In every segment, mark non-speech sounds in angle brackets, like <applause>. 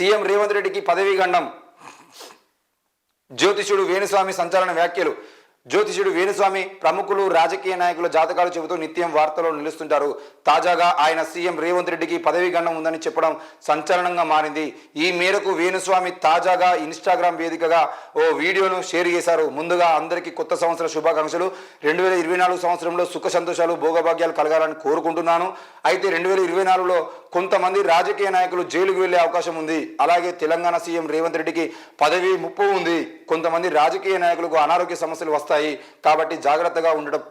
CM Revanth రెడ్డికి పదవీ గండం. జ్యోతిషుడు వేణుస్వామి సంచలన వ్యాఖ్యలు. జ్యోతిషుడు వేణుస్వామి ప్రముఖులు రాజకీయ నాయకుల జాతకాలు చెబుతూ నిత్యం వార్తల్లో నిలుస్తుంటారు. తాజాగా ఆయన సీఎం రేవంత్ రెడ్డికి పదవీ గండం ఉందని చెప్పడం సంచలనంగా మారింది. ఈ మేరకు వేణుస్వామి తాజాగా ఇన్స్టాగ్రామ్ వేదికగా ఓ వీడియోను షేర్ చేశారు. ముందుగా అందరికీ కొత్త సంవత్సర శుభాకాంక్షలు. రెండు వేల ఇరవై నాలుగు సంవత్సరంలో సుఖ సంతోషాలు భోగభాగ్యాలు కలగాలని కోరుకుంటున్నాను. అయితే రెండు వేల ఇరవై నాలుగులో కొంతమంది రాజకీయ నాయకులు జైలుకు వెళ్ళే అవకాశం ఉంది. అలాగే తెలంగాణ సీఎం రేవంత్ రెడ్డికి పదవి ముప్పు ఉంది. కొంతమంది రాజకీయ నాయకులకు అనారోగ్య సమస్యలు వస్తాయి. కాబట్టి జాగ్రత్తగా ఉండడం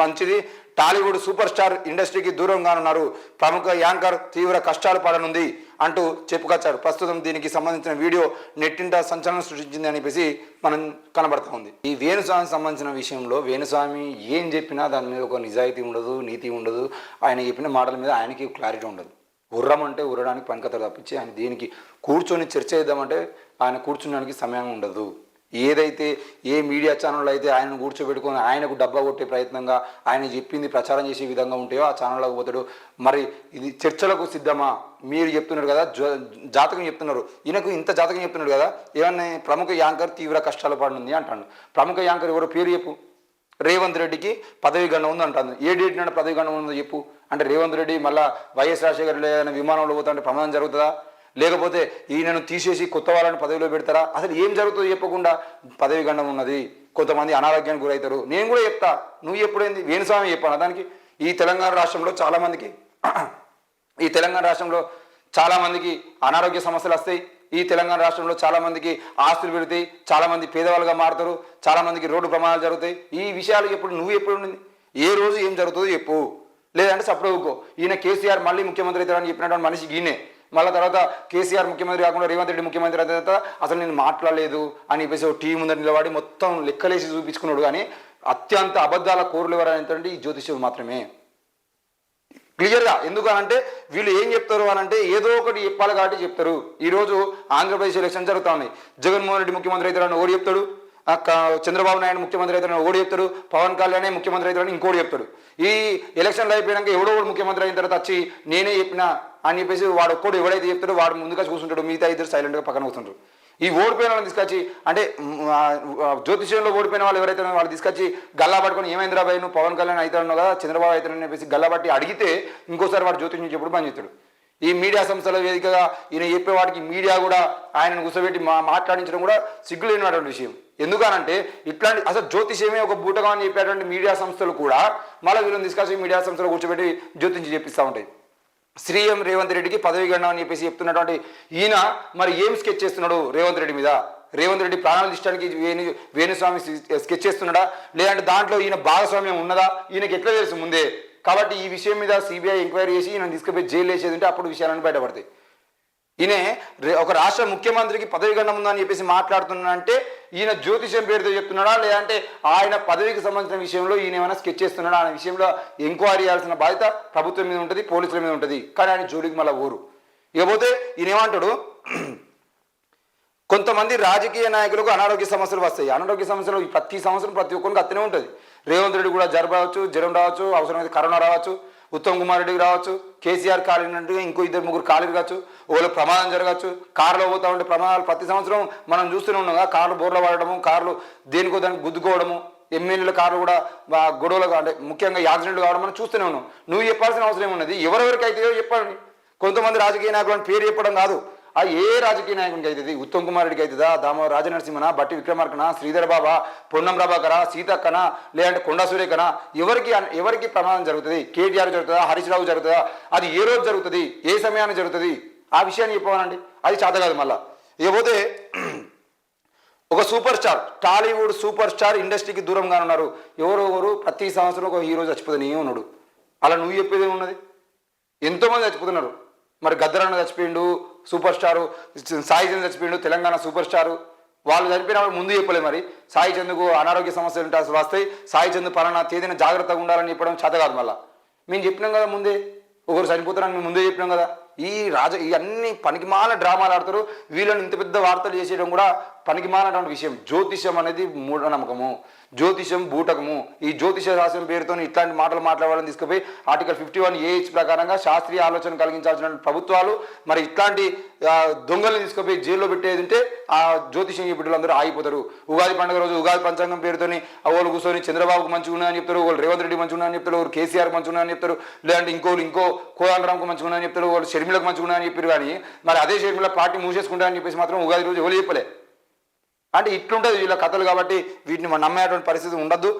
మంచిది. టాలీవుడ్ సూపర్ స్టార్ ఇండస్ట్రీకి దూరంగా ఉన్నారు ప్రముఖ యాంకర్ తీవ్ర కష్టాలు పడనుంది అంటూ చెప్పుకొచ్చారు. ప్రస్తుతం దీనికి సంబంధించిన వీడియో నెట్టింట సంచలనం సృష్టించింది అనిపేసి మనం కనబడతా ఉంది. ఈ వేణుస్వామికి సంబంధించిన విషయంలో వేణుస్వామి ఏం చెప్పినా దాని మీద ఒక నిజాయితీ ఉండదు నీతి ఉండదు. ఆయన చెప్పిన మాటల మీద ఆయనకి క్లారిటీ ఉండదు. ఉర్రం అంటే ఉర్రడానికి పనికత్తలు తప్పించి ఆయన దీనికి కూర్చొని చర్చ చేద్దామంటే ఆయన కూర్చున్నానికి సమయం ఉండదు. ఏదైతే ఏ మీడియా ఛానల్ అయితే ఆయనను కూర్చోబెట్టుకొని ఆయనకు డబ్బా కొట్టే ప్రయత్నంగా ఆయన చెప్పింది ప్రచారం చేసే విధంగా ఉంటాయో ఆ ఛానల్లోకి పోతాడు. మరి ఇది చర్చలకు సిద్ధమా? మీరు చెప్తున్నారు కదా జాతకం చెప్తున్నారు. ఈయనకు ఇంత జాతకం చెప్తున్నాడు కదా ఏమన్నా ప్రముఖ యాంకర్ తీవ్ర కష్టాలు పడుతుంది అంటాడు. ప్రముఖ యాంకర్ ఎవరో? పేరు చెప్పు. రేవంత్ రెడ్డికి పదవి గండం ఉంది అంటాను ఏ డేట్ నాడు పదవి గండం ఉందో చెప్పు. అంటే రేవంత్ రెడ్డి మళ్ళీ వైఎస్ రాజశేఖర్ ఏదైనా విమానంలో పోతుంటే ప్రమాదం జరుగుతుందా? లేకపోతే ఈయనను తీసేసి కొత్త వాళ్ళని పదవిలో పెడతారా? అసలు ఏం జరుగుతుందో చెప్పకుండా పదవి గండం ఉన్నది. కొంతమంది అనారోగ్యానికి గురవుతారు నేను కూడా చెప్తా. నువ్వు ఎప్పుడైంది? వేణుస్వామి చెప్పాను. దానికి ఈ తెలంగాణ రాష్ట్రంలో చాలామందికి ఈ తెలంగాణ రాష్ట్రంలో చాలామందికి అనారోగ్య సమస్యలు వస్తాయి. ఈ తెలంగాణ రాష్ట్రంలో చాలామందికి ఆస్తులు పెడతాయి చాలామంది పేదవాళ్ళుగా మారుతారు. చాలామందికి రోడ్డు ప్రమాదాలు జరుగుతాయి. ఈ విషయాలు ఎప్పుడు నువ్వు ఎప్పుడు ఉండింది? ఏ రోజు ఏం జరుగుతుందో చెప్పు. లేదంటే సప్పుడు ఊకో ఈయన కేసీఆర్ మళ్ళీ ముఖ్యమంత్రి అవుతాడని చెప్పినటువంటి మనిషి ఈయనే. మళ్ళీ తర్వాత కేసీఆర్ ముఖ్యమంత్రి కాకుండా రేవంత్ రెడ్డి ముఖ్యమంత్రి అయిన తర్వాత అసలు నేను మాట్లాడలేదు అని చెప్పేసి ఒక టీం ఉందని నిలబడి మొత్తం లెక్కలేసి చూపించుకున్నాడు కానీ అత్యంత అబద్ధాల కోరులు ఎవరంటే ఈ జ్యోతిష్యులు మాత్రమే. క్లియర్గా ఎందుకనంటే వీళ్ళు ఏం చెప్తారు అనంటే అంటే ఏదో ఒకటి చెప్పాలి కాబట్టి చెప్తారు. ఈరోజు ఆంధ్రప్రదేశ్ ఎలక్షన్ జరుగుతుంది జగన్మోహన్ రెడ్డి ముఖ్యమంత్రి అవుతారని ఓడి చెప్తాడు చంద్రబాబు నాయుడు ముఖ్యమంత్రి అవుతారని ఓడి చెప్తాడు పవన్ కళ్యాణ్ ముఖ్యమంత్రి అవుతారని ఇంకోటి చెప్తాడు. ఈ ఎలక్షన్లు అయిపోయాక ఎవడో ముఖ్యమంత్రి అయిన తర్వాత వచ్చి నేనే చెప్పిన అని చెప్పేసి వాడు ఒక్కడు ఎవడైతే చెప్తాడో వాడు ముందుగా చూస్తుంటాడు మిగతా ఇద్దరు సైలెంట్గా పక్కన కూర్చుంటారు. ఈ ఓడిపోయిన వాళ్ళని తీసుకొచ్చి అంటే జ్యోతిష్యంలో ఓడిపోయిన వాళ్ళు ఎవరైతే వాళ్ళు తీసుకొచ్చి గల్లా పట్టుకొని ఏమైందిరా బాయ్ నువ్వు పవన్ కళ్యాణ్ అవుతాడు కదా చంద్రబాబు అవుతాడని చెప్పేసి గల్లా పట్టి అడిగితే ఇంకోసారి వాడు జ్యోతిష్యం చెప్పుడు పని చేస్తాడు. ఈ మీడియా సంస్థల వేదికగా ఈయన చెప్పే వాటికి మీడియా కూడా ఆయనను కూర్చోబెట్టి మా మాట్లాడించడం కూడా సిగ్గులేనటువంటి విషయం. ఎందుకనంటే ఇట్లాంటి అసలు జ్యోతిష్యమే ఒక బూటగా అని చెప్పేటువంటి మీడియా సంస్థలు కూడా మళ్ళీ వీళ్ళని తీసుకొచ్చి మీడియా సంస్థలు కూర్చోబెట్టి జ్యోతించి చెప్పిస్తూ ఉంటాయి. శ్రీఎం రేవంత్ రెడ్డికి పదవి గండం అని చెప్పేసి చెప్తున్నటువంటి ఈయన మరి ఏం స్కెచ్ చేస్తున్నాడు రేవంత్ రెడ్డి మీద? రేవంత్ రెడ్డి ప్రాణాలు తీయడానికి వేణు వేణుస్వామి స్కెచ్ చేస్తున్నాడా? లేదంటే దాంట్లో ఈయన భాగస్వామ్యం ఉన్నదా? ఈయనకి ఎట్లా తెలుసు ముందే? కాబట్టి ఈ విషయం మీద సిబిఐ ఎంక్వైరీ చేసి ఈయన తీసుకుపోయి జైలు వేసేది ఉంటే అప్పుడు విషయాలను బయటపడతాయి. ఈయన ఒక రాష్ట్ర ముఖ్యమంత్రికి పదవి గండం ఉందని చెప్పేసి మాట్లాడుతున్నా అంటే ఈయన జ్యోతిషం పేరుతో చెప్తున్నాడా? లేదంటే ఆయన పదవికి సంబంధించిన విషయంలో ఈయన ఏమైనా స్కెచ్ చేస్తున్నాడా అనే విషయంలో ఎంక్వైరీ చేయాల్సిన బాధ్యత ప్రభుత్వం మీద ఉంటుంది పోలీసుల మీద ఉంటుంది. కానీ ఆయన జోలికి మళ్ళీ ఊరు ఇకపోతే ఈయన ఏమంటాడు? కొంతమంది రాజకీయ నాయకులకు అనారోగ్య సమస్యలు వస్తాయి. అనారోగ్య సమస్యలు ప్రతి సంవత్సరం ప్రతి ఒక్కరికి అత్తనే ఉంటుంది. రేవంత్ రెడ్డి కూడా జ్వరం రావచ్చు జ్వరం రావచ్చు అవసరమైతే కరోనా రావచ్చు ఉత్తమ్ కుమార్ రెడ్డికి రావచ్చు కేసీఆర్ కాలినట్టుగా ఇంకో ఇద్దరు ముగ్గురు కాలికి కావచ్చు ఒకవేళ ప్రమాదం జరగచ్చు కారులో పోతా ఉంటే ప్రమాదాలు ప్రతి సంవత్సరం మనం చూస్తూనే ఉన్నాం కదా కార్లు బోర్లో పడడము కార్లు దేనికో దానికి గుద్దుకోవడము ఎమ్మెల్యేల కార్లు కూడా గొడవలు అంటే ముఖ్యంగా యాక్సిడెంట్లు కావడం మనం చూస్తూనే ఉన్నాం. నువ్వు చెప్పాల్సిన అవసరం ఏమున్నది? ఎవరెవరికి అయితే చెప్పాలని కొంతమంది రాజకీయ నాయకులను పేరు చెప్పడం కాదు. ఆ ఏ రాజకీయ నాయకునికి అవుతుంది ఉత్తమ్ కుమార్ రెడ్డికి అవుతుందా దామో రాజనరసింహన? బట్టి విక్రమార్కన? శ్రీధర్ బాబా? పొన్నం ప్రభాకర? సీతక్కన? లేదంటే కొండసూర్యకన ఎవరికి ఎవరికి ప్రమాదం జరుగుతుంది? కేటీఆర్ జరుగుతుందా? హరీష్ రావు జరుగుతుందా? అది ఏ రోజు జరుగుతుంది? ఏ సమయాన్ని జరుగుతుంది? ఆ విషయాన్ని చెప్పవాలండి అది చేత కాదు మళ్ళా. ఇకపోతే <clears throat> ఒక super star Tollywood super star ఇండస్ట్రీకి దూరంగా ఉన్నారు. ఎవరెవరు ఎవరు ప్రతి సంవత్సరం ఒక హీరో చచ్చిపోతే నీ ఉన్నాడు. అలా నువ్వు చెప్పేది ఉన్నది ఎంతోమంది చచ్చిపోతున్నారు. మరి గద్దరన్న చచ్చిపోయిండు సూపర్ స్టారు సాయి చంద్ర చచ్చిపోయిండు తెలంగాణ సూపర్ స్టారు. వాళ్ళు చనిపోయినప్పుడు ముందు చెప్పలేదు మరి. సాయి చంద్కు అనారోగ్య సమస్యలు ఉంటే వస్తాయి. సాయి చంద్ పలానా తేదీన జాగ్రత్తగా ఉండాలని చెప్పడం చేత కాదు మళ్ళీ. మేము చెప్పినాం కదా ముందే. ఒకరు చనిపోతారని మేము ముందే చెప్పినాం కదా. ఈ రాజ ఇవన్నీ పనికిమాల డ్రామాలు ఆడతారు. వీళ్ళని ఇంత పెద్ద వార్తలు చేసేయడం కూడా పనికిమాలినటువంటి విషయం. జ్యోతిష్యం అనేది మూఢనమ్మకము. జ్యోతిషం బూటకము. ఈ జ్యోతిష శాస్త్రం పేరుతో ఇట్లాంటి మాటలు మాట్లాడాలని తీసుకుపోయి ఆర్టికల్ ఫిఫ్టీ వన్ ఏహెచ్ ప్రకారంగా శాస్త్రీయ ఆలోచన కలిగించాల్సిన ప్రభుత్వాలు మరి ఇట్లాంటి దొంగల్ని తీసుకుపోయి జైల్లో పెట్టేది ఉంటే ఆ జ్యోతిషం ఈ బిడ్డలందరూ ఆగిపోతారు. ఉగాది పండుగ రోజు ఉగాది పంచాంగం పేరుతోని వాళ్ళు కూర్చొని చంద్రబాబుకు మంచిగా ఉన్నాయని చెప్తారు వాళ్ళు రేవంత్ రెడ్డి మంచిగా ఉన్నాయని చెప్తారు వాళ్ళు కేసీఆర్ మంచిగా ఉన్నాయని చెప్తారు లేదంటే ఇంకోళ్ళు ఇంకో కోదండరాంకు మంచిగా ఉన్నాయని చెప్తారు వాళ్ళు షర్మిలకు మంచిగా ఉన్నాయని చెప్పారు కానీ మరి అదే షర్మిల పార్టీ మూసేసుకుంటా అని చెప్పేసి మాత్రం ఉగాది రోజు ఎవరు చెప్పలే. అంటే ఇట్లుంటుంది వీళ్ళ కథలు కాబట్టి వీటిని మనం నమ్మేటువంటి పరిస్థితి ఉండద్దు.